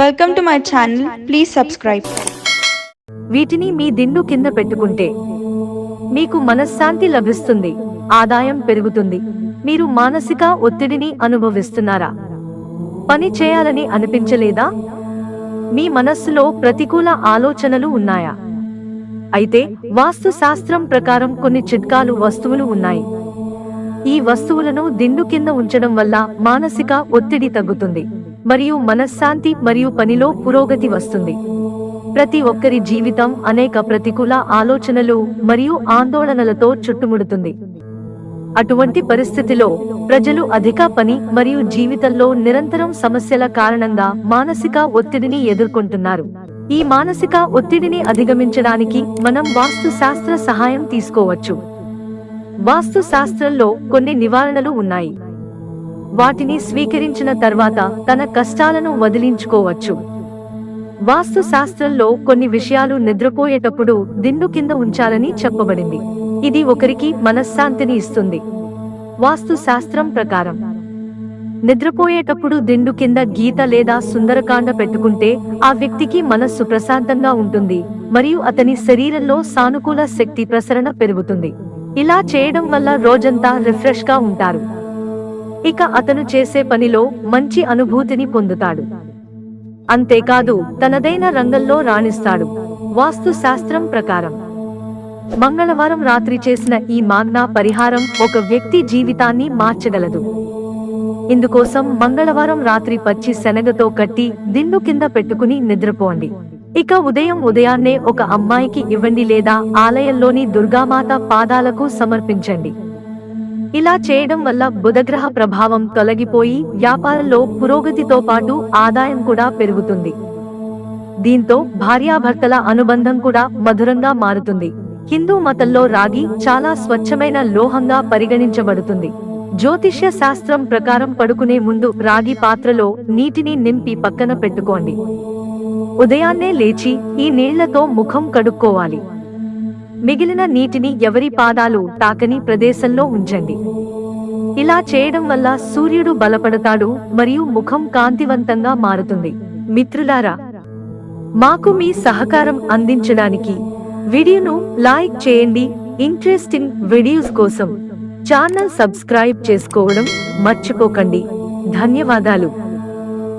Welcome to my channel. Please subscribe. వీటిని మీ దిండు కింద పెట్టుకుంటే మీకు మనశ్శాంతి లభిస్తుంది ఆదాయం పెరుగుతుంది మీరు మానసిక ఒత్తిడిని అనుభవిస్తున్నారా? పని చేయాలని అనిపించలేదా? మీ మనస్సులో ప్రతికూల ఆలోచనలు ఉన్నాయా? అయితే వాస్తు శాస్త్రం ప్రకారం కొన్ని చిట్కాలు వస్తువులు ఉన్నాయి. ఈ వస్తువులను దిండు కింద ఉంచడం వల్ల మానసిక ఒత్తిడి తగ్గుతుంది. మరియు మనశ్శాంతి మరియు పనిలో పురోగతి వస్తుంది. ప్రతి ఒక్కరి జీవితం అనేక ప్రతికూల ఆలోచనలు మరియు ఆందోళనలతో చుట్టుముడుతుంది. అటువంటి పరిస్థితిలో ప్రజలు అధిక పని మరియు జీవితంలో నిరంతరం సమస్యల కారణంగా మానసిక ఒత్తిడిని ఎదుర్కొంటున్నారు. ఈ మానసిక ఒత్తిడిని అధిగమించడానికి మనం వాస్తు శాస్త్ర సహాయం తీసుకోవచ్చు. వాస్తు శాస్త్రంలో కొన్ని నివారణలు ఉన్నాయి. వాటిని స్వీకరించిన తర్వాత తన కష్టాలను వదిలించుకోవచ్చు. వాస్తు శాస్త్రంలో కొన్ని విషయాలు నిద్రపోయేటప్పుడు దిండు కింద ఉంచాలని చెప్పబడింది. ఇది ఒకరికి మనశ్శాంతిని ఇస్తుంది. వాస్తు శాస్త్రం ప్రకారం నిద్రపోయేటప్పుడు దిండు కింద గీత లేదా సుందరకాండ పెట్టుకుంటే ఆ వ్యక్తికి మనస్సు ప్రశాంతంగా ఉంటుంది మరియు అతని శరీరంలో సానుకూల శక్తి ప్రసరణ పెరుగుతుంది. ఇలా చేయడం వల్ల రోజంతా రిఫ్రెష్గా ఉంటారు. ఇక అతను చేసే పనిలో మంచి అనుభూతిని పొందుతాడు. అంతేకాదు తనదైన రంగంలో రాణిస్తాడు. వాస్తు శాస్త్రం ప్రకారం. మంగళవారం రాత్రి చేసిన ఈ మాగ్నా పరిహారం ఒక వ్యక్తి జీవితాన్ని మార్చగలదు. ఇందుకోసం మంగళవారం రాత్రి పచ్చి శనగతో కట్టి దిండు కింద పెట్టుకుని నిద్రపోండి. ఇక ఉదయం ఉదయాన్నే ఒక అమ్మాయికి ఇవ్వండి లేదా ఆలయంలోని దుర్గామాత పాదాలకు సమర్పించండి. ఇలా చేయడం వల్ల బుధగ్రహ ప్రభావం తొలగిపోయి వ్యాపారంలో పురోగతితో పాటు ఆదాయం కూడా పెరుగుతుంది. దీంతో భార్యాభర్తల అనుబంధం కూడా మధురంగా మారుతుంది. హిందూ మతంలో రాగి చాలా స్వచ్ఛమైన లోహంగా పరిగణించబడుతుంది. జ్యోతిష్య శాస్త్రం ప్రకారం పడుకునే ముందు రాగి పాత్రలో నీటిని నింపి పక్కన పెట్టుకోండి. ఉదయాన్నే లేచి ఈ నీళ్ళతో ముఖం కడుక్కోవాలి. మిగిలిన నీటిని ఎవరి పాదాలు తాకని ప్రదేశంలో ఉంచండి. ఇలా చేయడం వల్ల సూర్యుడు బలపడతాడు మరియు ముఖం కాంతివంతంగా మారుతుంది. మిత్రులారా మాకు మీ సహకారం అందించడానికి వీడియోను లైక్ చేయండి. ఇంట్రెస్టింగ్ వీడియోస్ కోసం ఛానల్ సబ్స్క్రైబ్ చేసుకోవడం మర్చిపోకండి. ధన్యవాదాలు.